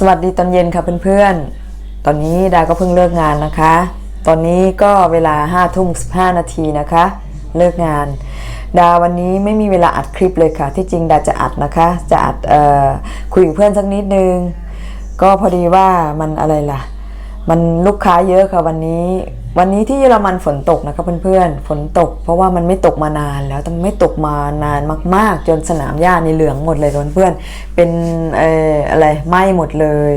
สวัสดีตอนเย็นค่ะเพื่อนๆ ตอนนี้ดาก็เพิ่งเลิกงานนะคะ ตอนนี้ก็เวลา5้าทุ่มสินาทีนะคะ เลิกงาน ดาวันนี้ไม่มีเวลาอัดคลิปเลยค่ะ ที่จริงดาจะอัดนะคะ จะอัดออคุยกับเพื่อนสักนิดนึง ก็พอดีว่ามันอะไรล่ะ มันลูกค้าเยอะค่ะวันนี้ วันนี้ที่เยอรมันฝนตกนะคะเพื่อนๆฝนตก เพราะว่ามันไม่ตกมานานแล้วแต่ไม่ตกมานานมาก ๆ จนสนามหญ้าในเหลืองหมดเลยเพื่อนๆเป็นเอ่ออะไรไหม้หมดเลย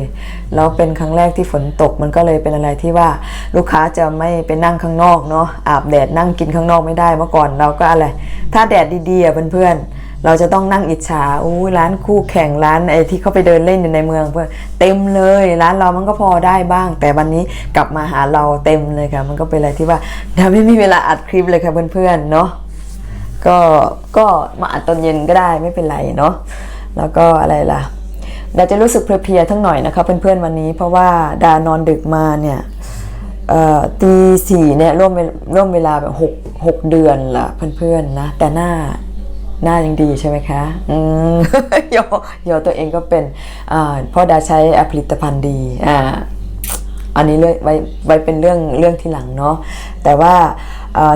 แล้วเป็นครั้งแรกที่ฝนตกมันก็เลยเป็นอะไรที่ว่าลูกค้าจะไม่ไปนั่งข้างนอกเนาะอาบแดดนั่งกินข้างนอกไม่ได้เมื่อก่อนเราก็อะไรถ้าแดดดีๆอะเพื่อนๆ เราจะต้องนั่งอิจฉาอู้ร้านคู่แข่งร้านไอ้ที่เขาไปเดินเล่นอยู่ในเมืองเพื่อนเต็มเลยร้านเรามันก็พอได้บ้าง แต่วันนี้กลับมาหาเราเต็มเลยค่ะ มันก็เป็นอะไรที่ว่าเราไม่มีเวลาอัดคลิปเลยค่ะเพื่อนๆเนาะก็ก็มาอัดตอนเย็นก็ได้ไม่เป็นไรเนาะแล้วก็อะไรล่ะดาจะรู้สึกเพลียๆทั้งหน่อยนะคะเพื่อนๆวันนี้ เพราะว่าดานอนดึกมาเนี่ยตีสี่เนี่ยร่วมร่วมเวลาแบบหกหกเดือนละเพื่อนๆนะแต่หน้า หน้ายังดีใช่ไหมคะอืมยอยอตัวเองก็เป็นอ่าเพราะดาใช้ผลิตภัณฑ์ดีอ่าอันนี้เรื่องไว้ไว้เป็นเรื่องเรื่องที่หลังเนาะแต่ว่า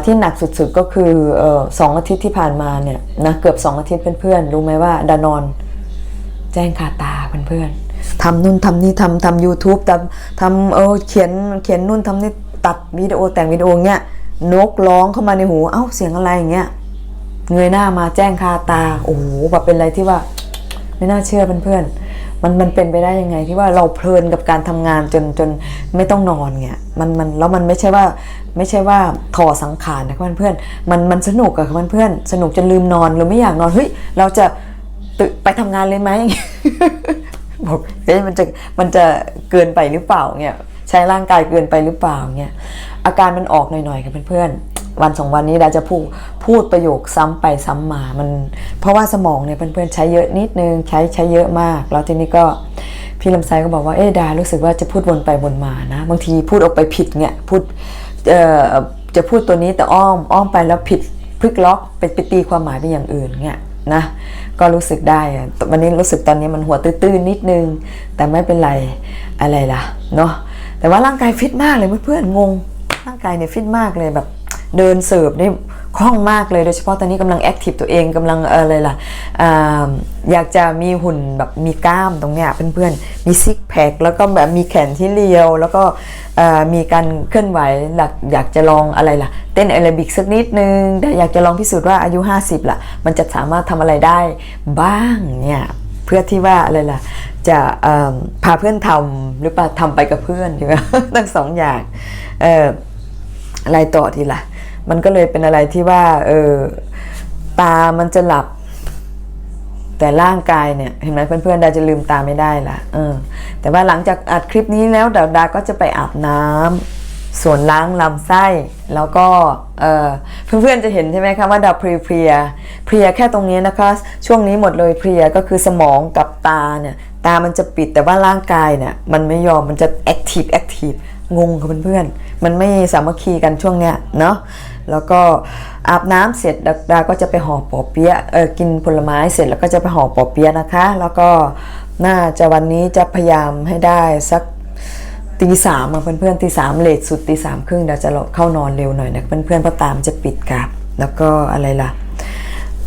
ที่หนักสุดๆก็คืออสองอาทิตย์ที่ผ่านมาเนี่ยนะเกือบสองอาทิตย์เพื่อนๆรู้ไหมว่าดานอน แจ้งคาตาเพื่อนๆทำนู่นทำนี่ทำทำ YouTube ทำทำเออเขียนเขียนนู่นทำนี่ตัดวิดีโอแต่งวิดีโอเงี้ยนกร้องเข้ามาในหูเอ้าเสียงอะไรอย่างเงี้ย เงยหน้ามาแจ้งคาตา โอ้โหแบบเป็นอะไรที่ว่า ไม่น่าเชื่อเพื่อนๆมันมันเป็นไปได้ยังไงที่ว่าเราเพลินกับการทำงานจนจนไม่ต้องนอนเงี้ยมันมันแล้วมันไม่ใช่ว่าไม่ใช่ว่าถอสังขารนะเพื่อนๆมันมันสนุกอะเพื่อนๆสนุกจนลืมนอนเราไม่อยากนอนเฮ้ยเราจะตึไปทำงานเลยไหมบอกเอ๊ะมันจะมันจะเกินไปหรือเปล่าเนี่ยใช้ร่างกายเกินไปหรือเปล่าเนี่ยอาการมันออกหน่อยๆกับเพื่อนๆ วันสองวันนี้เราจะพูดพูดประโยคซ้ำไปซ้ำมามัน เพราะว่าสมองเนี่ยเพื่อนๆใช้เยอะนิดนึงใช้ใช้เยอะมาก แล้วทีนี้ก็พี่ลำไส้ก็บอกว่าเอ๊ดารู้สึกว่าจะพูดวนไปวนมานะ บางทีพูดออกไปผิดเนี่ยพูดเอ่อจะพูดตัวนี้แต่อ้อมอ้อมไปแล้วผิดพลิกล็อกไปไปตีความหมายเป็นอย่างอื่นเนี่ยนะก็รู้สึกได้วันนี้รู้สึกตอนนี้มันหัวตื้นๆนิดนึง แต่ไม่เป็นไรอะไรล่ะเนาะแต่ว่าร่างกายฟิตมากเลยเพื่อนๆงงร่างกายเนี่ยฟิตมากเลยแบบ เดินเสิร์ฟนี่คล่องมากเลยโดยเฉพาะตอนนี้กำลังแอคทีฟตัวเองกำลังเอออะไรล่ะออยากจะมีหุ่นแบบมีกล้ามตรงเนี้ยเพื่อนๆมีซิกแพคแล้วก็แบบมีแขนที่เรียว แล้วก็มีการเคลื่อนไหวหลักอยากจะลองอะไรล่ะ เต้นแอโรบิกสักนิดนึงอยากจะลองพิสูจน์ว่าอายุ 50ล่ะ มันจะสามารถทำอะไรได้บ้างเนี่ยเพื่อที่ว่าอะไรล่ะจะพาเพื่อนทำหรือเปล่าทำไปกับเพื่อนใช่ทั้งสองอย่างอะไรต่อทีล่ะ มันก็เลยเป็นอะไรที่ว่าเออตามันจะหลับ แต่ร่างกายเนี่ย เห็นไหมเพื่อนๆดาจะลืมตาไม่ได้ละเออ แต่ว่าหลังจากอัดคลิปนี้แล้วดาดาก็จะไปอาบน้ำส่วนล้างลำไส้ แล้วก็เออเพื่อนๆจะเห็นใช่ไหมคะว่าดาเพลียเพลียเพลียแค่ตรงนี้นะคะ ช่วงนี้หมดเลยเพลียก็คือสมองกับตาเนี่ยตามันจะปิดแต่ว่าร่างกายเนี่ยมันไม่ยอมมันจะแอคทีฟแอคทีฟงงค่ะเพื่อนๆมันไม่สามัคคีกันช่วงเนี้ยเนาะ แล้วก็อาบน้ำเสร็จดาดาก็จะไปห่อปอเปี๊ยะเออกินผลไม้เสร็จแล้วก็จะไปห่อปอเปี๊ยะนะคะ แล้วก็น่าจะวันนี้จะพยายามให้ได้สักตีสามอะเพื่อนๆตีสามเลทสุดตีสามครึ่งเดี๋ยวจะเข้านอนเร็วหน่อยนะเพื่อนๆเพราะตามจะปิดกับแล้วก็อะไรล่ะ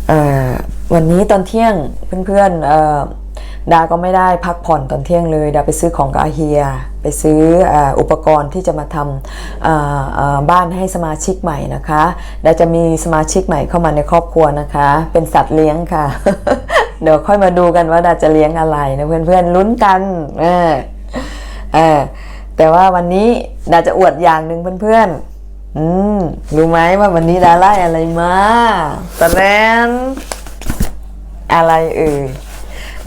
เอ่อวันนี้ตอนเที่ยงเพื่อนๆดาก็ไม่ได้พักผ่อนตอนเที่ยงเลย ดาไปซื้อของกับอาเฮีย ไปซื้ออุปกรณ์ที่จะมาทำบ้านให้สมาชิกใหม่นะคะดาจะมีสมาชิกใหม่เข้ามาในครอบครัวนะคะ เป็นสัตว์เลี้ยงค่ะ เดี๋ยวค่อยมาดูกันว่าดาจะเลี้ยงอะไรนะเพื่อนๆลุ้นกันเออเออแต่ว่าวันนี้ดาจะอวดอย่างหนึ่งเพื่อนๆอืมรู้ไหมว่าวันนี้ดาไล่อะไรมาตะแลนอะไรเอ่ย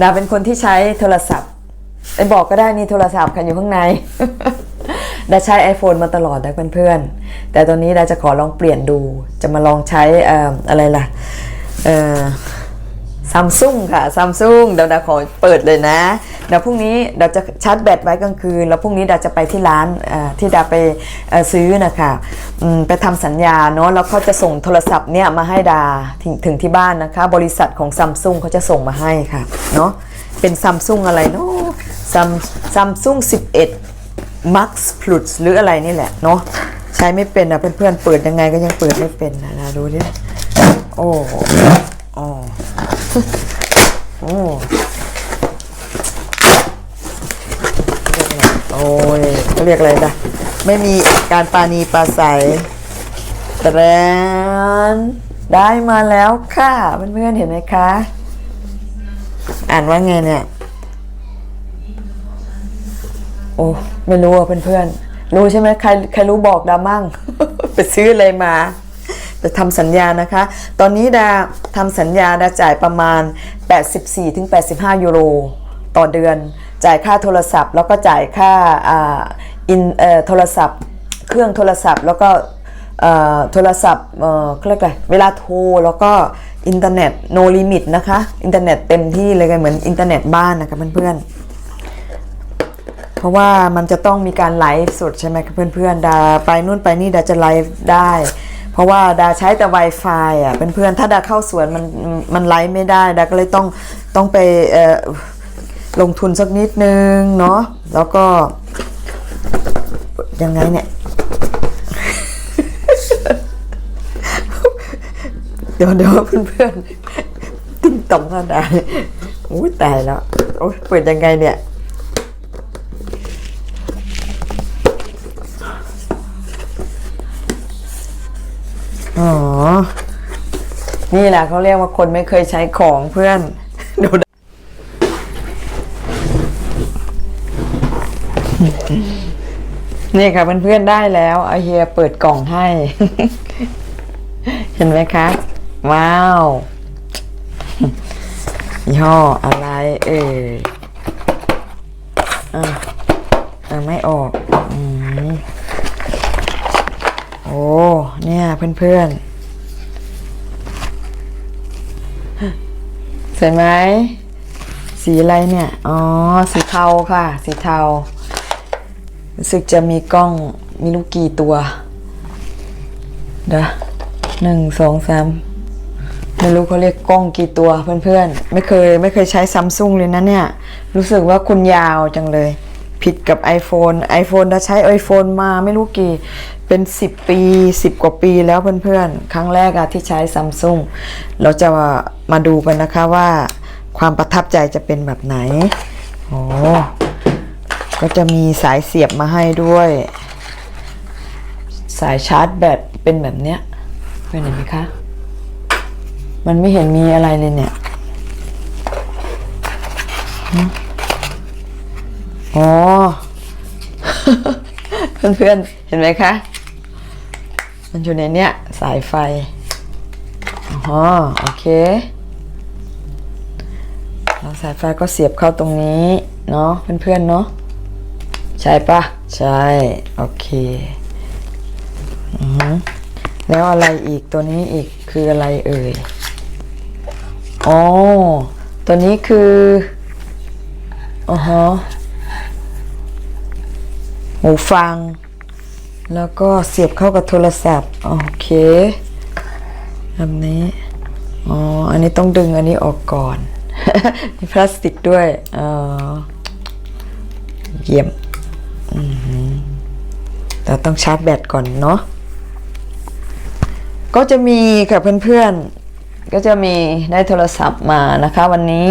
ดาเป็นคนที่ใช้โทรศัพท์ ไอบอกก็ได้นี่โทรศัพท์ค่ะอยู่ข้างในดาใช้ iPhone มาตลอดนะเพื่อนๆ แต่ตอนนี้ดาจะขอลองเปลี่ยนดู จะมาลองใช้ออะไรล่ะซัมซุงค่ะซัมซุงเดี๋ยวดาขอเปิดเลยนะเดี๋ยวพรุ่งนี้ดาจะชาร์จแบตไว้กลางคืน แล้วพรุ่งนี้ดาจะไปที่ร้านที่ดาไปซื้อนะคะไปทำสัญญาเนาะแล้วเขาจะส่งโทรศัพท์เนี่ยมาให้ดาถึงถึงที่บ้านนะคะ บริษัทของซัมซุงเขาจะส่งมาให้ค่ะเนาะเป็นซัมซุงอะไรเนาะ ซัมซัมซุง11 Max Plus หรืออะไรนี่แหละเนาะใช้ไม่เป็นอะเพื่อนๆเปิดยังไงก็ยังเปิดไม่เป็นนะนะดูดิโอ้โอ้โอ้โอ้ยเขาเรียกอะไรนะไม่มีการปาณีปราศัยแตรนได้มาแล้วค่ะเพื่อนๆเห็นไหมคะ อ่านว่าไงเนี่ย โอ้ไม่รู้อะเพื่อนๆรู้ใช่ไหมใครใครรู้บอกดามั่ง ไปซื้ออะไรมาไปทำสัญญานะคะ ตอนนี้ดาทำสัญญาดาจ่ายประมาณ 84-85 ยูโร ต่อเดือน จ่ายค่าโทรศัพท์ แล้วก็จ่ายค่าอินโทรศัพท์ เครื่องโทรศัพท์ แล้วก็โทรศัพท์เขาเรียกอะไรเวลาโทร แล้วก็อินเทอร์เน็ต no limit นะคะ อินเทอร์เน็ตเต็มที่เลยกันเหมือนอินเทอร์เน็ตบ้านนะคะเพื่อนๆ เพราะว่ามันจะต้องมีการไลฟ์สดใช่ไหมเพื่อนๆ ดาไปนู่นไปนี่ดาจะไลฟ์ได้ เพราะว่าดาใช้แต่ Wi-Fi อะเพื่อนๆ ถ้าดาเข้าสวนมันมันไลฟ์ไม่ได้ ดาก็เลยต้องต้องไปลงทุนสักนิดนึงเนาะ แล้วก็ ยังไงเนี่ยเดี๋ยวเดี๋ยวเพื่อนๆติ้งตองขนดนี้อุ้ยตายแล้วโอ้ยเปิดยังไงเนี่ย นี่แหละเขาเรียกว่าคนไม่เคยใช้ของเพื่อนดูนี่ค่ะเพื่อนๆได้แล้วเอาเฮียเปิดกล่องให้ เห็นไหมคะ ว้าวยี่ห้ออะไร เอ่ยอะอะไม่ออกอโอ้เนี่ยเพื่อนๆ สวยไหมสีอะไรเนี่ย อ๋อ สีเทาค่ะ สีเทารู้สึกจะมีกล้องมีลูกกี่ตัวเด้อหนึ่งสองสามไม่รู้เขาเรียกกล้องกี่ตัวเพื่อนๆ ไม่เคยไม่เคยใช้ซัมซุงเลยนะเนี่ย รู้สึกว่าคุณยาวจังเลย ผิดกับ iPhone iPhone ถ้าใช้ iPhone มาไม่รู้กี่ เป็น 10 ปี 10 กว่าปีแล้วเพื่อนๆ ครั้งแรกอะที่ใช้ซัมซุงเราจะมาดูกันนะคะว่าความประทับใจจะเป็นแบบไหนโอ้ก็จะมีสายเสียบมาให้ด้วย สายชาร์จแบตเป็นแบบเนี้ยเป็นเห็นไหมคะ มันไม่เห็นมีอะไรเลยเนี่ยอ๋อเพื่อนๆเห็นไหมคะ มันอยู่ในเนี้ยสายไฟอ๋อโอเคแล้วสายไฟก็เสียบเข้าตรงนี้เนาะเพื่อนๆเนาะใช่ปะใช่ โอเคอือแล้วอะไรอีกตัวนี้อีกคืออะไรเอ่ยอ๋อตัวนี้คืออ๋อฮะหูฟัง แล้วก็เสียบเข้ากับโทรศัพท์ โอเคแบบนี้ อ๋อ อันนี้ต้องดึงอันนี้ออกก่อน มีพลาสติกด้วยอ๋อเยี่ยมแต่ต้องชาร์จแบตก่อนเนาะ ก็จะมีค่ะเพื่อนๆ ก็จะมีได้โทรศัพท์มานะคะ วันนี้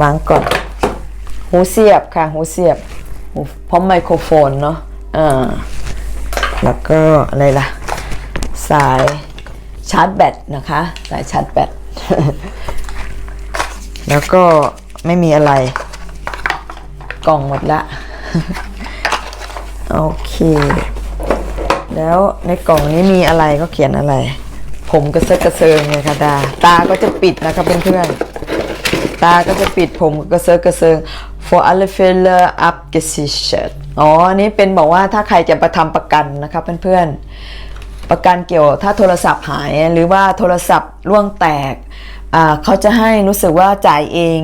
วางก่อน หูเสียบค่ะ หูเสียบพร้อมไมโครโฟนเนาะอ่า แล้วก็อะไรล่ะ สายชาร์จแบตนะคะ สายชาร์จแบต แล้วก็ไม่มีอะไร กล่องหมดละ โอเค แล้วในกล่องนี้มีอะไรก็เขียนอะไร ผมกระเซาะกระเซิงไงคะดา ตาก็จะปิดนะคะเพื่อนๆ ตาก็จะปิดผมกระเซาะกระเซิง for alle Fälle abgesichert อ๋ออันนี้เป็นบอกว่าถ้าใครจะประทำประกันนะคะเพื่อนๆ ประกันเกี่ยวถ้าโทรศัพท์หายหรือว่าโทรศัพท์ล่วงแตกเขาจะให้รู้สึกว่าจ่ายเอง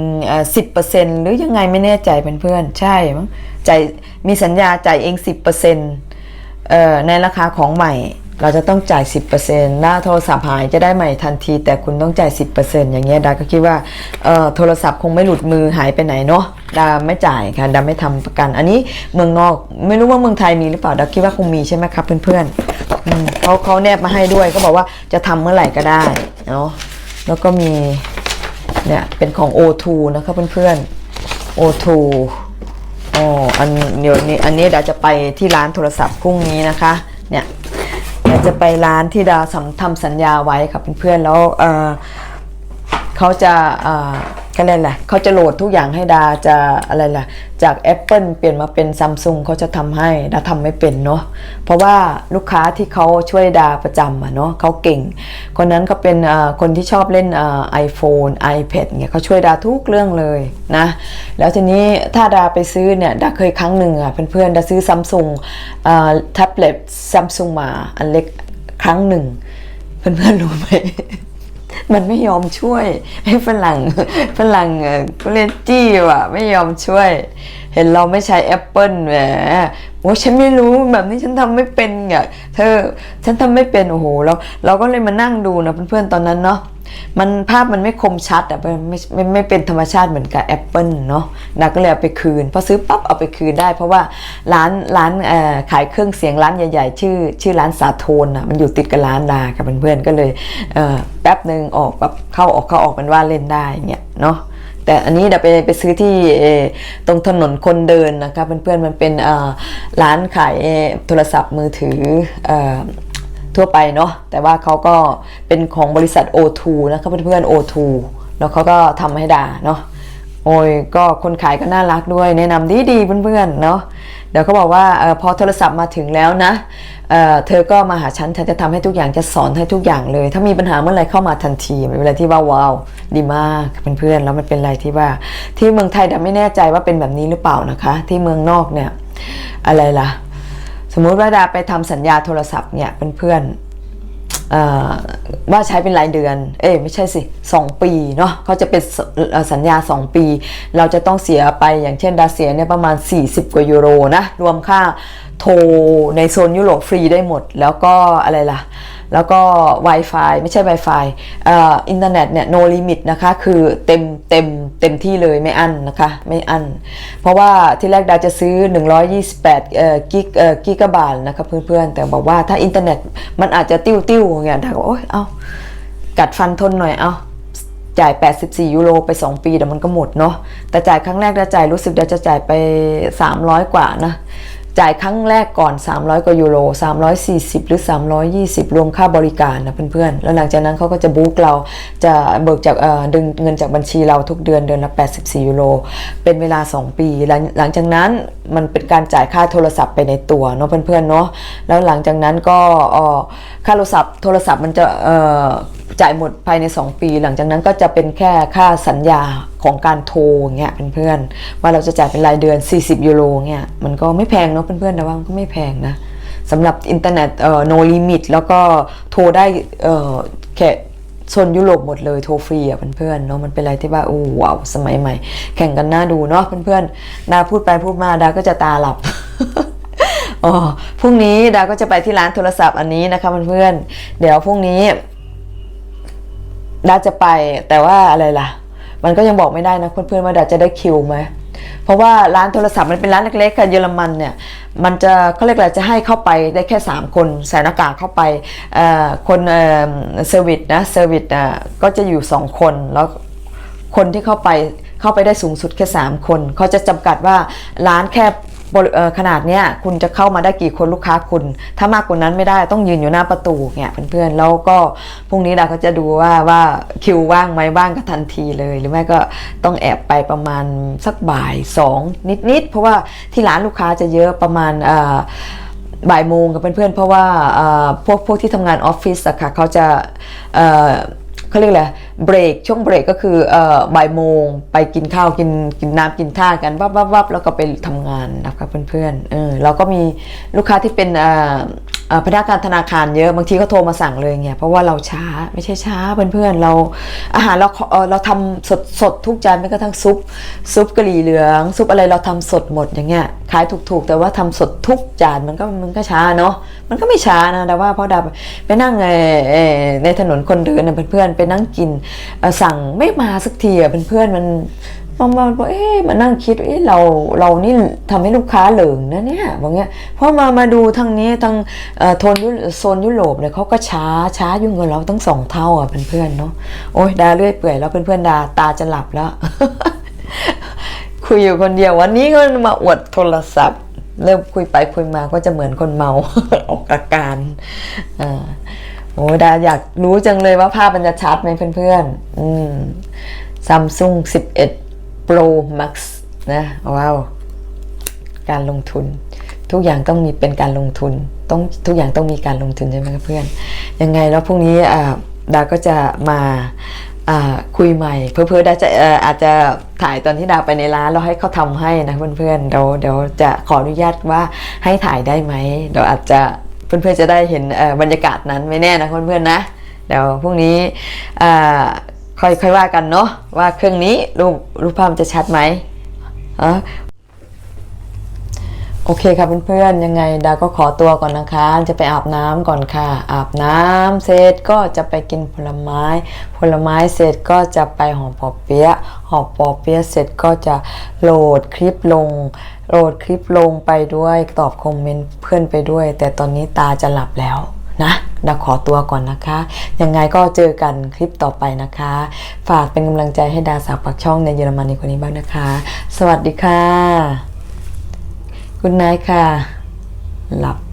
สิบเปอร์เซ็นหรือยังไงไม่แน่ใจเพื่อนๆ ใช่มั้งจ่ายมีสัญญาจ่ายเองสิบเปอร์เซ็นในราคาของใหม่เราจะต้องจ่าย 10%หน้าโทรศัพท์หายจะได้ใหม่ทันที แต่คุณต้องจ่าย 10%อย่างเงี้ยดาก็คิดว่าโทรศัพท์คงไม่หลุดมือหายไปไหนเนาะ ดาไม่จ่ายค่ะดาไม่ทำประกัน อันนี้เมืองนอกไม่รู้ว่าเมืองไทยมีหรือเปล่าดาคิดว่าคงมีใช่ไหมครับเพื่อนๆเขาเขาแนบมาให้ด้วยก็บอกว่าจะทำเมื่อไหร่ก็ได้เนาะแล้วก็มีเนี่ยเป็นของ O2 นะครับเพื่อนๆ O2 อ๋ออันเดี๋ยวนี้อันนี้ดาจะไปที่ร้านโทรศัพท์พรุ่งนี้นะคะเนี่ยดาจะไปร้านที่ดาสัมทำสัญญาไว้กับเพื่อนๆแล้วเออเขาจะเออ ก็เรียกอะไรเขาจะโหลดทุกอย่างให้ดาจะอะไรล่ะ จาก Apple เปลี่ยนมาเป็นซัมซุงเขาจะทำให้ดาทำไม่เป็นเนาะเพราะว่าลูกค้าที่เขาช่วยดาประจำอะเนาะเขาเก่ง คนนั้นเขาเป็นคนที่ชอบเล่นไอโฟน iPad เนี่ยเขาช่วยดาทุกเรื่องเลยนะ แล้วทีนี้ถ้าดาไปซื้อเนี่ยดาเคยครั้งหนึ่งอะเพื่อนๆดาซื้อซัมซุงแท็บเล็ตซัมซุงมาอันเล็กครั้งหนึ่งเพื่อนๆรู้ไหม มันไม่ยอมช่วยให้ฝรั่งฝรั่งเอ่อก็เรียจี้ว่ะไม่ยอมช่วย เห็นเราไม่ใช้แอปเปิลแหมโอ้ฉันไม่รู้แบบนี้ฉันทำไม่เป็นอะเธอฉันทำไม่เป็นโอ้โหเราเราก็เลยมานั่งดูนะเพื่อนๆตอนนั้นเนาะ มันภาพมันไม่คมชัดอะไม่ไม่ไม่เป็นธรรมชาติเหมือนกับแอปเปิลเนาะนาก็เลยเอาไปคืนพอซื้อปั๊บเอาไปคืนได้ เพราะว่าร้านร้านขายเครื่องเสียงร้านใหญ่ ๆ ชื่อ ชื่อร้านสาโทนอะมันอยู่ติดกับร้านดากับเพื่อนๆก็เลยเแป๊บหนึ่งออกแบบเข้าออกเข้าออกเป็นว่าเล่นได้เงี้ยเนาะแต่อันนี้เดี๋ยวไปไปซื้อที่ตรงถนนคนเดินนะคะเพื่อนๆมันเป็นร้านขายโทรศัพท์มือถือ ทั่วไปเนาะแต่ว่าเขาก็เป็นของบริษัท O2 นะคะเป็นเพื่อน O2 แล้วเขาก็ทำให้ด่าเนาะโอ้ยก็คนขายก็น่ารักด้วย แนะนำดีๆเพื่อนๆเนาะเดี๋ยวเขาบอกว่าออพอโทรศัพท์มาถึงแล้วนะเออเธอก็มาหาฉันฉันจะทำให้ทุกอย่างจะสอนให้ทุกอย่างเลย ถ้ามีปัญหาเมื่อไรเข้ามาทันทีเป็นอะไรที่ว่าว้าวดีมากเพื่อนๆแล้วมันเป็นอะไรที่ว่า ที่เมืองไทยแต่ไม่แน่ใจว่าเป็นแบบนี้หรือเปล่านะคะ ที่เมืองนอกเนี่ยอะไรล่ะ สมมุติว่าดาไปทำสัญญาโทรศัพท์เนี่ยเพื่อนเพื่อว่าใช้เป็นรายเดือน เอ้ยไม่ใช่สิ 2 ปีเนาะเขาจะเป็นสัญญา 2 ปี เราจะต้องเสียไปอย่างเช่นดาเสียเนี่ยประมาณ 40 กว่ายูโรนะ รวมค่าโทรในโซนยุโรปฟรีได้หมด แล้วก็อะไรล่ะ แล้วก็ Wi-Fi ไม่ใช่ Wi-Fi อินเทอร์เน็ตเนี่ย no limit นะคะ คือเต็มเต็มเต็มที่เลยไม่อั้นนะคะ ไม่อั้น เพราะว่าที่แรกดาจะซื้อ 128เอ่อกิกเอ่อกิกะบาทนะคะเพื่อนๆ แต่บอกว่าถ้าอินเทอร์เน็ตมันอาจจะติ้วติ้วอย่างเงี้ยดาก็โอ๊ยเอากัดฟันทนหน่อยเอาจ่าย 84 ยูโรไป 2 ปีเดี๋ยวมันก็หมดเนาะแต่จ่ายครั้งแรกดาจ่ายรู้สึกดาจะจ่ายไป 300 กว่านะ จ่ายครั้งแรกก่อน 300 กว่ายูโร 340 หรือ 320 รวมค่าบริการนะเพื่อนๆ แล้วหลังจากนั้นเขาก็จะบุ๊กเราจะเบิกจากดึงเงินจากบัญชีเราทุกเดือนเดือนละ 84 ยูโร เป็นเวลา 2 ปี หลังจากนั้น มันเป็นการจ่ายค่าโทรศัพท์ไปในตัวเนาะเพื่อนๆเนาะแล้วหลังจากนั้นก็อ่อค่าโทรศัพท์โทรศัพท์มันจะเอ่อจ่ายหมดภายใน 2 ปี หลังจากนั้นก็จะเป็นแค่ค่าสัญญาของการโทรเงี้ยเพื่อนๆว่าเราจะจ่ายเป็นรายเดือน 40 ยูโรเงี้ยมันก็ไม่แพงเนาะเพื่อนๆแต่ว่ามันก็ไม่แพงนะสำหรับอินเทอร์เน็ตเอ่อ no limit แล้วก็โทรได้เอ่อแค่ โซนยุโรปหมดเลยโทรฟรีอะเพื่อนๆเนาะมันเป็นอะไรที่ว่าอู้ว้าวสมัยใหม่ แข่งกันน่าดูเนาะเพื่อนๆดาพูดไปพูดมาดาก็จะตาหลับอ๋อพรุ่งนี้ดาก็จะไปที่ร้านโทรศัพท์อันนี้นะคะเพื่อนๆเดี๋ยวพรุ่งนี้ดาจะไปแต่ว่าอะไรล่ะ มันก็ยังบอกไม่ได้นะเพื่อนๆว่าดาจะได้คิวไหม เพราะว่าร้านโทรศัพท์มันเป็นร้านเล็กๆค่ะเยอรมันเนี่ยมันจะเขาเรียกอะไรจะให้เข้าไปได้แค่ 3 คนใส่หน้ากากเข้าไปคนเซอร์วิสนะเซอร์วิสอะก็จะอยู่ 2 คนแล้วคนที่เข้าไปเข้าไปได้สูงสุดแค่ 3 คน เขาจะจำกัดว่าร้านแค่บ ขนาดเนี้ยคุณจะเข้ามาได้กี่คนลูกค้าคุณ ถ้ามากกว่านั้นไม่ได้ต้องยืนอยู่หน้าประตูเนี่ยเพื่อนๆแล้วก็พรุ่งนี้ดาก็จะดูว่าว่าคิวว่างไหมว่างก็ทันทีเลย หรือไม่ก็ต้องแอบไปประมาณสักบ่ายสองนิดๆเพราะว่าที่ร้านลูกค้าจะเยอะประมาณอ่อบ่ายโมงกับเพื่อนๆเพราะว่าพวกพวกที่ทำงานออฟฟิศอะค่ะเขาจะ เขาเรียกอะไรเบรกช่วงเบรกก็คือเอ่อบ่ายโมงไปกินข้าวกินกินน้ำกินท่ากันวับวับวับแล้วก็ไปทำงานนะคะเพื่อนๆเออเราก็มีลูกค้าที่เป็นอ่า พนักงานธนาคารเยอะบางทีก็โทรมาสั่งเลยไงเพราะว่าเราช้าไม่ใช่ช้าเพื่อนๆเราอาหารเราเราทำสดสดทุกจานแม้กระทั่งซุปซุปกะหรี่เหลือง ซุปอะไรเราทำสดหมดอย่างเงี้ยขายถูกๆ แต่ว่าทำสดทุกจานมันก็มันก็ช้าเนาะมันก็ไม่ช้านะแต่ว่าพราะดาไปนั่งในถนนคนเดินน่ะเพื่อนๆไปนั่งกินสั่งไม่มาสักทีอะเพื่อนๆมัน บางวันบอกเอ๊ะมานั่งคิดเอ๊ะเราเรานี่ทำให้ลูกค้าเหลิงนะเนี่ยบอกเงี้ยพราะมามาดูทางนี้ทางโทนยุโซนยุโรปเนี่ยเขาก็ช้าช้ายุ่งกับเราตั้งสองเท่าอะเพื่อนๆเนาะโอ้ยดาเรื่อยเปื่อยแล้วเพื่อนๆดาตาจะหลับแล้ว คุยอยู่คนเดียววันนี้ก็มาอวดโทรศัพท์ เริ่มคุยไปคุยมาก็จะเหมือนคนเมาออกอาการอ่าโอ้ดาอยากรู้จังเลยว่าภาพมันจะชัดไหมเพื่อนๆ อืมซัมซุง11 Pro Max นะว้าวการลงทุน ทุกอย่างต้องมีเป็นการลงทุนต้องทุกอย่างต้องมีการลงทุนใช่ไหมครับเพื่อน ยังไงแล้วพรุ่งนี้ดาก็จะมาคุยใหม่ เพื่อๆดาจะเอ่ออาจจะถ่ายตอนที่ดาไปในร้านเราให้เขาทำให้นะเพื่อนๆเดี๋ยวเดี๋ยวจะขออนุญาตว่าให้ถ่ายได้ไหมเดี๋ยวอาจจะเพื่อนๆจะได้เห็นบรรยากาศนั้นไม่แน่นะเพื่อนๆนะเดี๋ยวพรุ่งนี้ ค่อยค่อยว่ากันเนาะว่าเครื่องนี้รูปรูปภาพมันจะชัดไหมอะโอเคค่ะเพื่อนๆยังไงดาก็ขอตัวก่อนนะคะ จะไปอาบน้ำก่อนค่ะ อาบน้ำเสร็จก็จะไปกินผลไม้ ผลไม้เสร็จก็จะไปหอมปอเปี๊ยะหอมปอเปี๊ยะเสร็จก็จะโหลดคลิปลงโหลดคลิปลงไปด้วยตอบคอมเมนต์เพื่อนไปด้วย แต่ตอนนี้ตาจะหลับแล้ว นะดาขอตัวก่อนนะคะ ยังไงก็เจอกันคลิปต่อไปนะคะ ฝากเป็นกำลังใจให้ดาสาวปักช่องในเยอรมนีคนนี้บ้างนะคะ สวัสดีค่ะ คุณนายค่ะ หลับ